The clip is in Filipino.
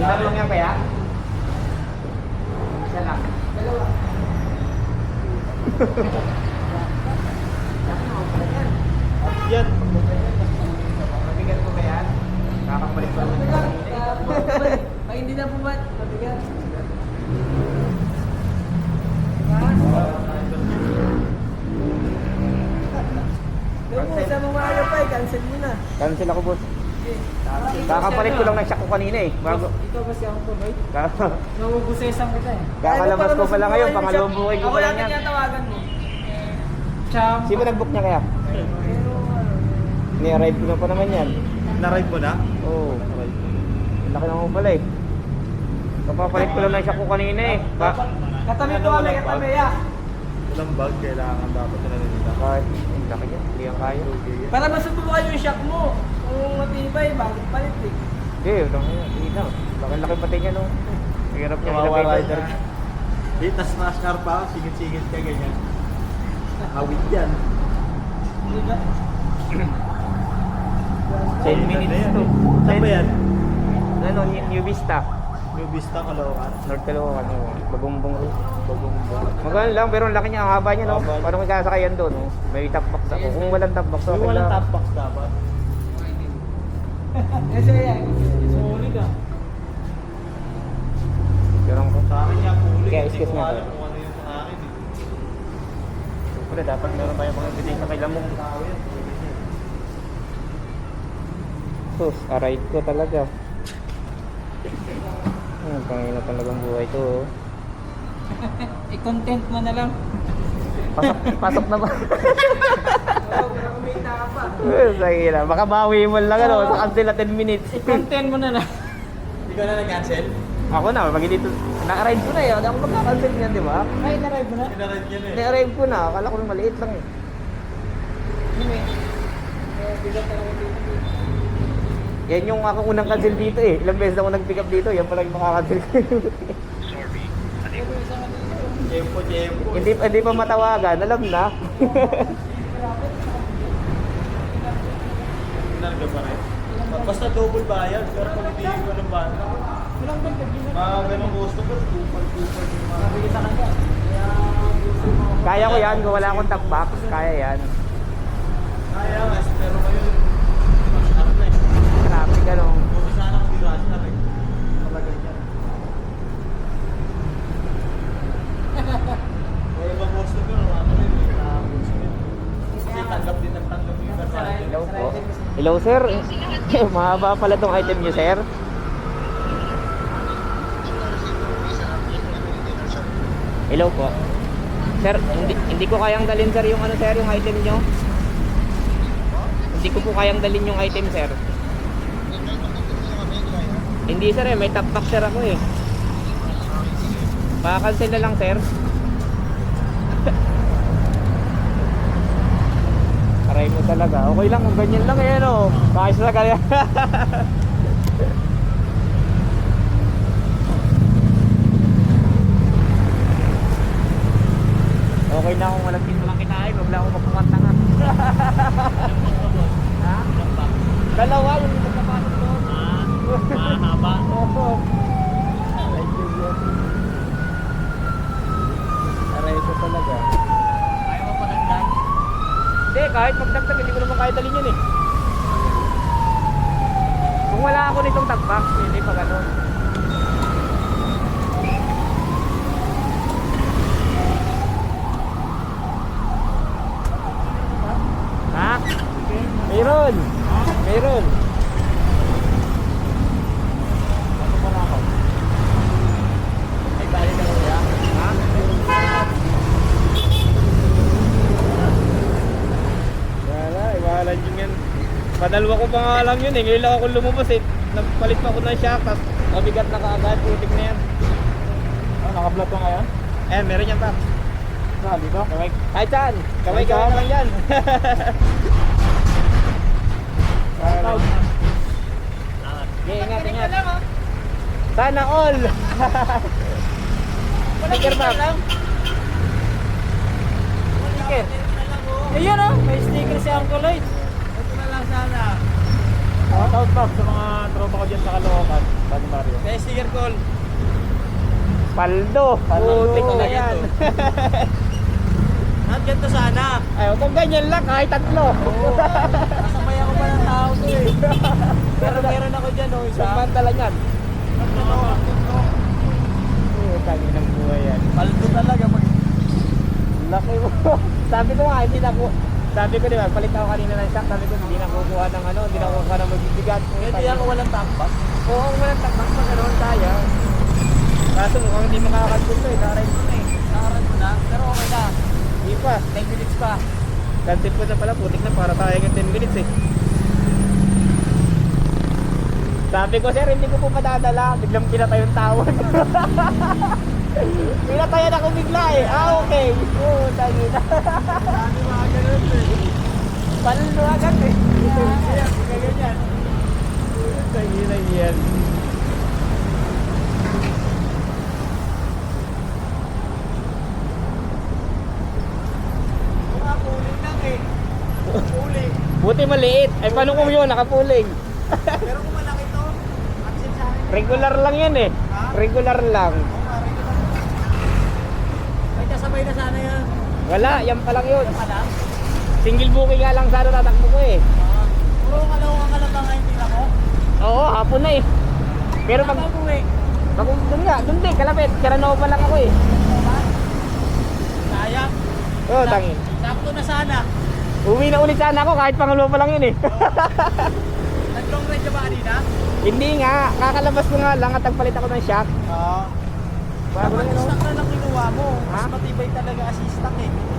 Dalawang yan kaya? Isa lang. Dalawa. Yan. Mabigat ko ba yan? Kakabalik pa. Pag hindi na pumat, mabigat. Diba? Yung po, sa mga ano pa, eh, cancel mo na. Cancel ako, boss. Kakapalit ko lang ng shock ko kanina eh. Bago. Ikaw kasi ako tuloy. Nabubusesan kita eh. Kakalabas ko pa lang ngayon, pangalawang buhay ko Ako pa lang lang yan. yung tawagan mo. Cham. Sino nag-book niya kaya? Ano, Ni-arrive ko na pa naman yan. Na-ride mo na? Oo. Laki naman pala eh. Kapapalit ko lang ng shock ko kanina eh. Ba Katabi Ano, ko kami, katabi ya. Walang bag, kailangan dapat na nila. Kahit, ang. Hindi kaya. Para masubukan yung shock mo. Kung matibay, bakit palit eh. Hindi, lang yan. Hindi na. Laki-laki pati niya no. Hirap niya Kawawa ilagay rider. doon. Eh, tas NASCAR pa, singit-singit ka ganyan. Awit yan. Di ba? 10 minutes to. Saan ba yan? Ano, New New Vista. New Vista, Caloocan. North Caloocan. ano, Bagumbong Road. Bagumbong. Maganda lang, pero ang laki niya, ang haba niya, no? Haba. Paano may kasakayan doon, no? May top box ako. Kung walang top box, Yung okay walang lang. top box dapat. Kasi yan. Solid ah. Pero ko. Sa akin yung kulay. Kaya Hindi excuse ko na alam kung ano yung sa akin eh. Siyempre, dapat meron tayo mga biting na kailan mo. Tao yan. Sus, aride ko talaga. Ang pangina talagang buhay to, oh. I-content mo na lang. Pasok, pasok na ba? Sige na, baka bawi mo lang ano, sa cancel na 10 minutes. I-content mo na lang. Ikaw na nag-cancel? Ako na, pag dito, na-arrive ko na eh. Hindi ako magka-cancel niyan, di ba? Ay, na-ride mo na? Sinarad yan eh. Na-arrive ko na, akala ko maliit lang eh. Hindi. Eh. Yan yung ako unang cancel dito eh. Ilang beses ako nag-pick up dito, yan pala yung makakancel ko. Tempo, tempo. hindi, hindi pa matawagan, alam na. Narga pa rin. Basta double bayad, pero pag hindi ko ng bayad. Ilang bag na Mga ganun gusto ko, tupad-tupad yung mga... Sabi sa kanya. Kaya, ko yan, kung wala akong top box, kaya yan. Kaya nga, pero ngayon, mas up na eh. Traffic ano. Kung sana kung di rush na rin. Talaga yan. Kaya ibang gusto ko, ano rin, eh, nakagusto yun. Kasi tanggap din ng tanggap yung Versace. Hello po. Hello sir. Mahaba pala tong item niyo sir. Hello po. Sir, hindi, hindi ko kayang dalhin sir yung ano sir, yung item niyo. Hindi ko po kayang dalhin yung item sir. Hindi sir eh, may box sir ako eh. Pa-cancel na lang sir. Aray mo talaga. Okay lang kung ganyan lang eh, no? Kahit na kaya. okay na kung walang walang kinain, wag lang ako magpapanta nga. Dalawa yung nagpapasok doon. Mahaba. Oo. Aray ko yun. Aray ko talaga. Ayaw mo panagdag? Hindi, kahit magdagdag, hindi ko naman kaya dalhin yun eh. Kung wala ako nitong tagbox, hindi pa ganun. Ha? Mayroon! Mayroon! Ano pa na ako? Ay, balik na kuya. Ha? Wala, iwalan yun yan. Padalwa ko pa nga lang yun eh. Ngayon lang ako lumabas eh. Nagpalit pa ako ng shock. Tapos mabigat na kaagad. Putik na yan. Ah, naka-vlog ka ngayon? Eh, meron yan pa. Saan, dito? Kamay. Kahit saan. Kamay kamay lang yan. Shoutout. Okay, ingat, ingat. Sana all. Sticker ba? Sticker. Ayun oh, may sticker si Uncle Lloyd. Sana. Shoutout back sa mga tropa ko dyan sa Caloocan. San Mario. Kaya sticker call. Paldo. Paldo Putik na yan. At ganito sana. Ay, kung ganyan lang, kahit tatlo. Oo. Kasabay ako pa ng tao ko eh. Pero meron ako dyan oh, isa. Isang bantala niyan. Ano? Utang ng buhay yan. Paldo talaga. Mag... Laki mo. sabi ko nga, hindi na ko. Sabi ko di ba, palit ako kanina ng shock. Sabi ko, hindi na kukuha ng ano, hindi na kukuha ng magbibigat. Hindi ako walang tampas. Oo, walang takbak pa ganoon tayo. Kaso mukhang hindi makakagpun to eh. Naray ko na eh. Nakaran mo na. Pero okay na. Hindi pa. 10 minutes pa. Cancel ko na pala, putik na para tayo ng 10 minutes eh. Sabi ko, sir, hindi ko po padadala. Biglang pinatay yung tawag. Pinatayan ako bigla eh. Ah, okay. Oo, tagi na. Marami mga ganun eh. Palalo agad eh. Kaya, ganyan. Tagi na yan. Buti maliit. Ay, paano kung yun, nakapuling? Pero kung malaki to, absent sa akin. Regular lang yan eh. Ha? Regular lang. Naman. May kasabay na sana yan. Wala, yan pa lang yun. Ano ka lang? Single booking nga lang sana tatakbo ko eh. Ah. Puro kalawang ka lang ba ngayon tila ko? Oo, hapon na eh. Pero pag, Pag uwi, pag doon nga, doon din, kalapit. Karanova lang ako eh. sayang. Oo, tangin. Sakto na sana. Uwi na ulit sana ako kahit pangalawa pa lang yun eh. Nag-long ride ka ba kanina? Hindi nga, kakalabas ko nga lang at nagpalit ako ng shock. Oo. Dapat stock na lang kinuha mo. Mas matibay talaga assistant eh.